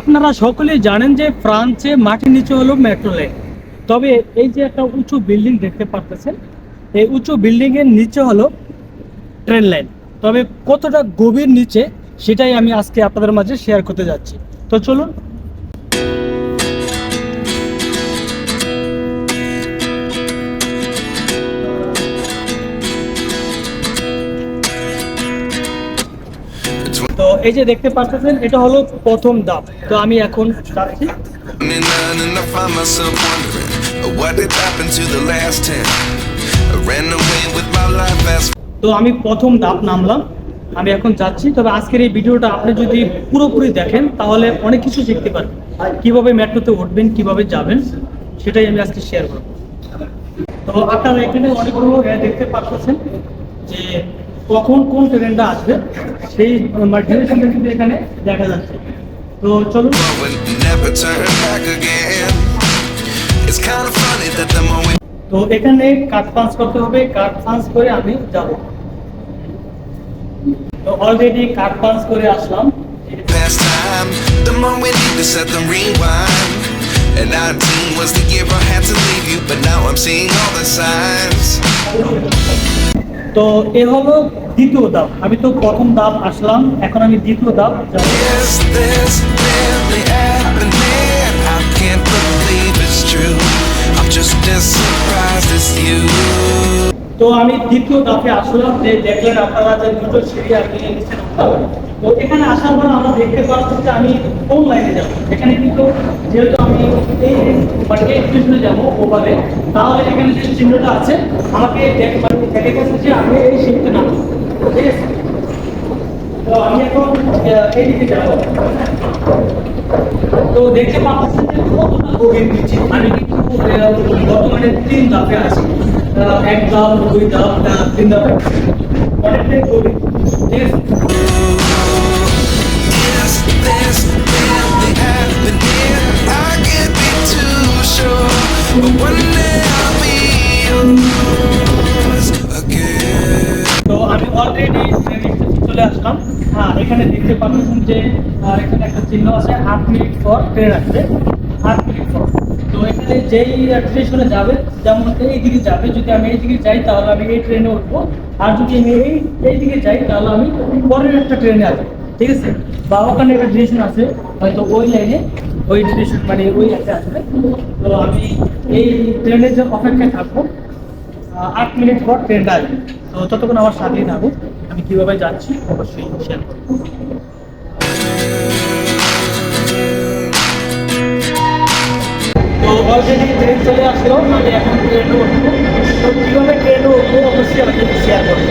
আপনারা সকলেই জানেন যে ফ্রান্সে মাটির নিচে হলো মেট্রো লাইন তবে এই যে একটা উঁচু বিল্ডিং দেখতে পারতেছেন, এই উঁচু বিল্ডিং এর নিচে হলো ট্রেন লাইন তবে কতটা গভীর নিচে, সেটাই আমি আজকে আপনাদের মাঝে শেয়ার করতে যাচ্ছি। তো চলুন এই যে দেখতে পাচ্ছেন, এটা হলো প্রথম ধাপ তো আমি এখন যাচ্ছি। তো আমি প্রথম ধাপ নামলাম। আমি এখন যাচ্ছি। তবে আজকের এই ভিডিওটা আপনি যদি পুরোপুরি দেখেন, তাহলে অনেক কিছু শিখতে পারবেন। কীভাবে মেট্রোতে উঠবেন, কীভাবে যাবেন, সেটাই আমি আজকে শেয়ার করব। তো আপনারা এখানে অনেকগুলো এ দেখতে পাচ্ছেন যে কখন কোন ট্রেনটা আসবে সেই ডিরেকশনটা কিন্তু এখানে দেখা যাচ্ছে। তো চলুন। তো এখানে কাট পাস করতে হবে কাট পাস করে আমি যাব। তো অলরেডি কাট পাস করে আসলাম। And our team was to give our hand to leave you, but now I'm the signs. তো এ হলো দ্বিতীয় দাব আমি তো প্রথম দাব আসলাম, এখন আমি দ্বিতীয় দাব জানি তো আমি দ্বিতীয় ধাপে আসলাম যে দেখলেন আপনারা যে দুটো সিঁড়ি আপনি নিচে তো এখানে আসার পর আমরা দেখতে পাচ্ছি যে আমি কোন লাইনে যাব? এখানে কিন্তু যেহেতু আমি এই মানে এই স্টেশনে যাব ওভারে তাহলে এখানে যে চিহ্নটা আছে আমাকে দেখ মানে দেখে গেছে যে আমি এই সিঁড়িতে নামবো। ঠিক আছে? তো আমি এখন আহ, এইদিকে যাব। তো দেখতে পাচ্ছেন যে কতটা গভীর নিচে আমি কিন্তু বর্তমানে তিন ধাপে আছি। এক ধাপ দুই ধাপ আহ, তিন ধাপে অনেকটাই again. তো আমি অলরেডি চলে আসলাম হ্যাঁ এখানে দেখতে পাচ্ছেন যে এখানে একটা চিহ্ন আছে আট মিনিট পর ট্রেন আসবে আট মিনিট পর তো যেই স্টেশনে যাবে, যেমন এই দিকে যাবে, যদি আমি এই দিকে যাই, তাহলে আমি এই ট্রেনে উঠবো। আর যদি আমি এই এই দিকে যাই, তাহলে আমি পরের একটা ট্রেনে আসব ঠিক আছে? বা ওখানে একটা স্টেশন আছে, হয়তো ওই লাইনে ওই স্টেশন মানে ওই একটা আসবে। তো আমি এই ট্রেনের যে অপেক্ষায় থাকব আট মিনিট পর ট্রেনটা আসবে। তো ততক্ষণ আমার সাথেই থাকুক। আমি কীভাবে যাচ্ছি, অবশ্যই শেয়ার করব। তো অলরেডি ট্রেন চলে আসলো আমি এখন ট্রেনে উঠবো তো কীভাবে ট্রেনে উঠবো অবশ্যই আমি শেয়ার করব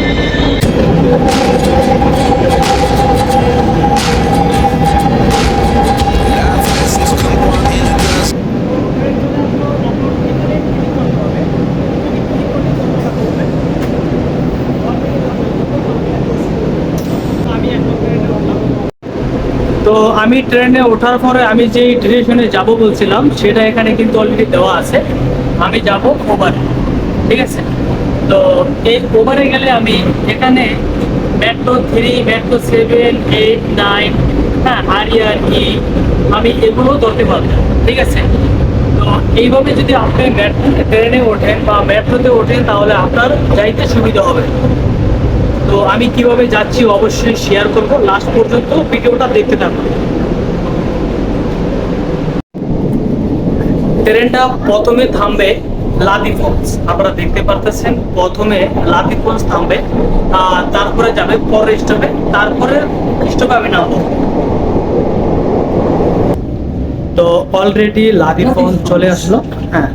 আমি ট্রেনে ওঠার পরে আমি যেই ডিরেকশনে যাব বলছিলাম, সেটা এখানে কিন্তু অলরেডি দেওয়া আছে। আমি যাব ওভারে ঠিক আছে? তো এই ওভারে গেলে আমি এখানে metro three metro seven eight nine হ্যাঁ আরিয়ার ই আমি এগুলো ধরতে পারব, ঠিক আছে? তো এইভাবে যদি আপনি মেট্রো ট্রেনে ওঠেন বা মেট্রোতে ওঠেন, তাহলে আপনার যাইতে সুবিধা হবে। তো আমি কীভাবে যাচ্ছি অবশ্যই শেয়ার করব। লাস্ট পর্যন্ত ভিডিওটা দেখতে থাকুন। ট্রেনটা প্রথমে থামবে লাদি ফলস। আপনারা দেখতে পারতেছেন প্রথমে লাদি ফলস থামবে আর তারপরে যাবে পরের স্টপে তারপরে স্টপে আমি নামবো। তো অলরেডি লাদি ফোন চলে আসলো। হ্যাঁ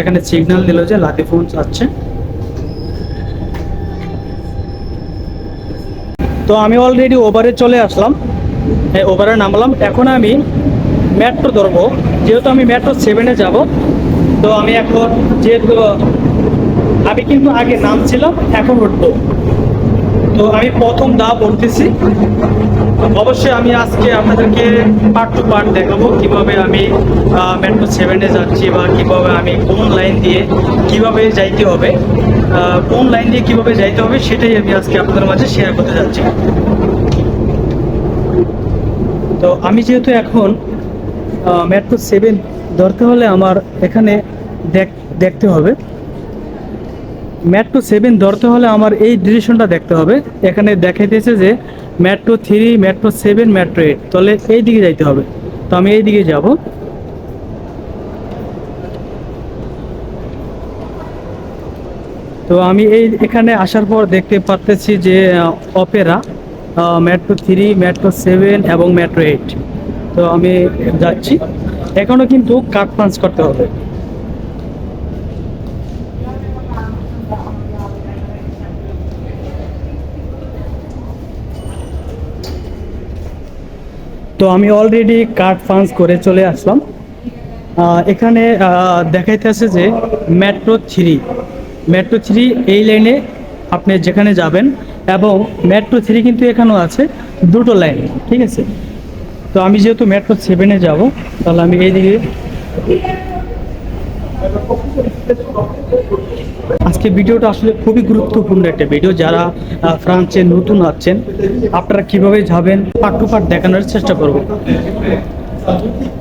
এখানে সিগন্যাল দিল যে লাদি ফোন যাচ্ছে তো আমি অলরেডি ওভারে চলে আসলাম। এই ওভারে নামলাম। এখন আমি মেট্রো ধরবো। যেহেতু আমি মেট্রো সেভেনে যাব, তো আমি এখন যেহেতু, আমি কিন্তু আগে নামছিলাম, এখন উঠবো। তো আমি প্রথম ধাপ বলতেছি। অবশ্যই আমি আজকে আপনাদেরকে পার্ট টু পার্ট দেখাবো কীভাবে আমি মেট্রো সেভেনে যাচ্ছি বা কীভাবে আমি কোন লাইন দিয়ে কীভাবে যাইতে হবে কোন লাইন দিয়ে কীভাবে যাইতে হবে সেটাই আমি আজকে আপনাদের মাঝে শেয়ার করতে যাচ্ছি। তো আমি যেহেতু এখন মেট্রো সেভেন ধরতে হলে আমার এখানে দেখ- দেখতে হবে। মেট্রো সেভেন ধরতে হলে আমার এই ডিরেকশনটা দেখতে হবে। এখানে দেখাইতেছে যে metro three metro seven metro eight তাহলে এই দিকে যাইতে হবে। তো আমি এই দিকে যাব। তো আমি এই এখানে আসার পর দেখতে পারতেছি যে opera metro three metro seven এবং মেট্রো এইট তো আমি যাচ্ছি। এখনও কিন্তু কার্ড পাঞ্চ করতে হবে। তো আমি অলরেডি কার্ড ফান্স করে চলে আসলাম। এখানে আহ, দেখাইতেছে যে মেট্রো থ্রি মেট্রো থ্রি এই লাইনে আপনি যেখানে যাবেন এবং মেট্রো থ্রি কিন্তু এখানেও আছে দুটো লাইন ঠিক আছে? তো আমি যেহেতু মেট্রো সেভেনে যাব তাহলে আমি এইদিকে আজকে ভিডিওটা আসলে খুবই গুরুত্বপূর্ণ একটা ভিডিও, যারা ফ্রান্সে নতুন আছেন, আপনারা কীভাবে যাবেন পার্ট টু পার্ট দেখানোর চেষ্টা করব।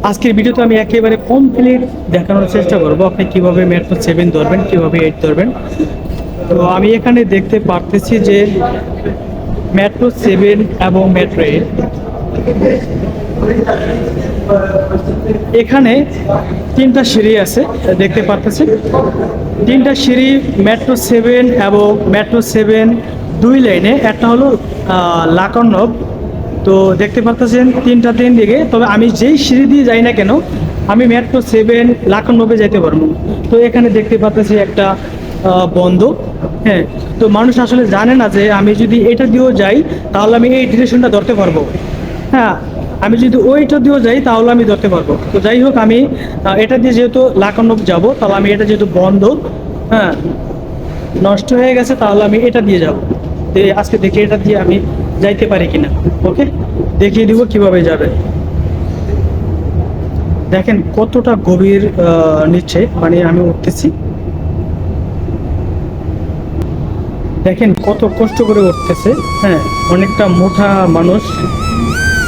আজকের ভিডিওতে আমি একেবারে কমপ্লিট দেখানোর চেষ্টা করব, আপনি কীভাবে মেট্রো সেভেন ধরবেন, কীভাবে এইট ধরবেন। তো আমি এখানে দেখতে পারতেছি যে মেট্রো সেভেন এবং মেট্রো এইট এখানে তিনটা সিঁড়ি আছে, দেখতে পারতেছেন। তিনটা সিঁড়ি মেট্রো সেভেন এবং মেট্রো সেভেন দুই লাইনে একটা হলো লাকনব তো দেখতে পারতেছেন, তিনটা তিন দিকে। তবে আমি যেই সিঁড়ি দিয়ে যাই না কেন, আমি মেট্রো সেভেন লাকনবে যাইতে পারব। তো এখানে দেখতে পারতেছি একটা বন্ধ হ্যাঁ তো মানুষ আসলে জানে না যে আমি যদি এটা দিয়েও যাই, তাহলে আমি এই ডিরেকশনটা ধরতে পারব। হ্যাঁ আমি যদি ওইটা দিয়েও যাই, তাহলে আমি ধরতে পারব। তো যাই হোক, আমি এটা দিয়ে যেহেতু লাকান্নব যাব, তাহলে আমি এটা যেহেতু বন্ধ হ্যাঁ নষ্ট হয়ে গেছে, তাহলে আমি এটা দিয়ে যাব। আজকে দেখি এটা দিয়ে আমি যাইতে পারি কিনা। ওকে? দেখিয়ে দিব কীভাবে যাবে। দেখেন কতটা গভীর নিচ্ছে মানে আমি উঠতেছি। দেখেন কত কষ্ট করে উঠতেছে হ্যাঁ অনেকটা মোটা মানুষ।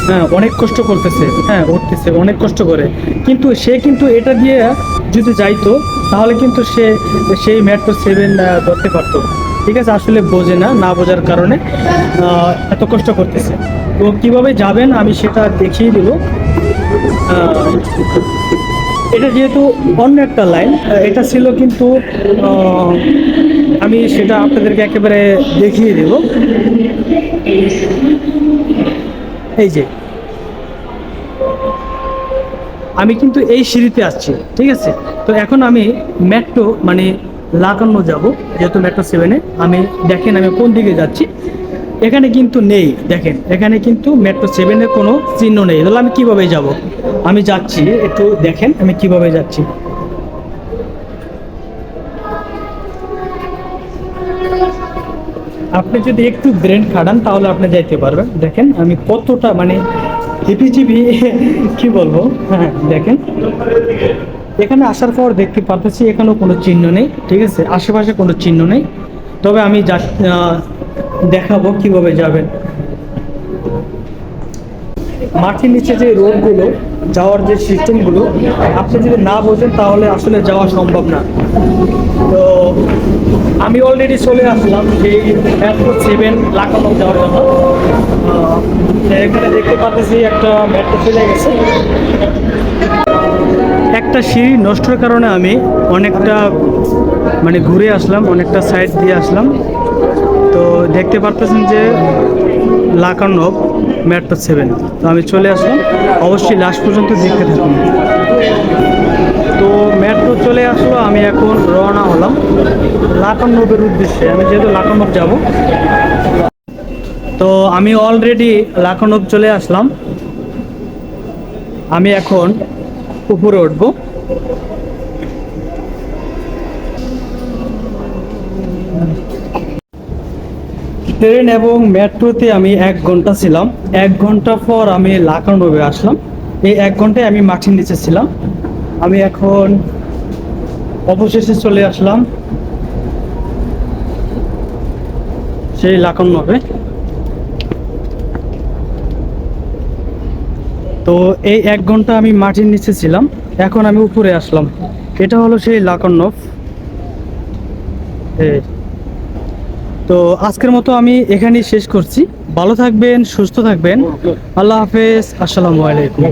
হ্যাঁ অনেক কষ্ট করতেছে হ্যাঁ উঠতেছে, অনেক কষ্ট করে। কিন্তু সে কিন্তু এটা দিয়ে যদি যাইতো, তাহলে কিন্তু সে সেই মেট্রো সেভেন ধরতে পারতো। ঠিক আছে, আসলে বোঝে না না বোঝার কারণে এত কষ্ট করতেছে। তো কীভাবে যাবেন, আমি সেটা দেখিয়ে দেব। এটা যেহেতু অন্য একটা লাইন এটা ছিল কিন্তু আমি সেটা আপনাদেরকে একেবারে দেখিয়ে দেব। এই যে। আমি কিন্তু এই সিঁড়িতে আসছি, ঠিক আছে? তো এখন আমি মেট্রো মানে লাগানো যাব, যেহেতু মেট্রো সেভেনে আমি, দেখেন আমি কোন দিকে যাচ্ছি। এখানে কিন্তু নেই, দেখেন। এখানে কিন্তু মেট্রো সেভেনের কোনো চিহ্ন নেই। তাহলে আমি কীভাবে যাব? আমি যাচ্ছি, একটু দেখেন আমি কীভাবে যাচ্ছি। আপনি যদি একটু ব্রেন খাটান, তাহলে আপনি যাইতে পারবেন। দেখেন, আমি কতটা মানে হিপিচিপি কি বলব? হ্যাঁ দেখেন। এখানে আসার পর দেখতে পারতেছি, এখানেও কোনো চিহ্ন নেই, ঠিক আছে? আশেপাশে কোনো চিহ্ন নেই। তবে আমি যা দেখাবো কীভাবে যাবেন। মাটির নিচে যে রোডগুলো যাওয়ার যে সিস্টেমগুলো আপনি যদি না বোঝেন, তাহলে আসলে যাওয়া সম্ভব না। তো আমি অলরেডি চলে আসলাম সেই মেট্রো সেভেন লাগানো যাওয়ার জন্য। এখানে দেখতে পাচ্ছি একটা মেট্রো চলে গেছে। একটা সিঁড়ি নষ্টর কারণে আমি অনেকটা মানে ঘুরে আসলাম, অনেকটা সাইড দিয়ে আসলাম। তো দেখতে পারতেছেন যে লাকান্নব মেট্রো সেভেন তো আমি চলে আসলাম। অবশ্যই লাস্ট পর্যন্ত দেখতে থাকুন। তো চলে আসলো, আমি এখন রওনা হলাম লাকান্নবের উদ্দেশ্যে। আমি যেহেতু লাকান্নব যাব, তো আমি অলরেডি লাকান্নব চলে আসলাম। আমি এখন উপরে উঠবো। ট্রেন এবং মেট্রোতে আমি এক ঘণ্টা ছিলাম। এক ঘণ্টা পর আমি লাকানবে আসলাম। এই এক ঘন্টায় আমি মাটির নিচে ছিলাম। আমি এখন অবশেষে চলে আসলাম সেই লাকানবে তো এই এক ঘণ্টা আমি মাটির নিচে ছিলাম, এখন আমি উপরে আসলাম। এটা হলো সেই লাকন্নফ তো আজকের মতো আমি এখানেই শেষ করছি। ভালো থাকবেন, সুস্থ থাকবেন। আল্লাহ হাফেজ, আসসালামু আলাইকুম।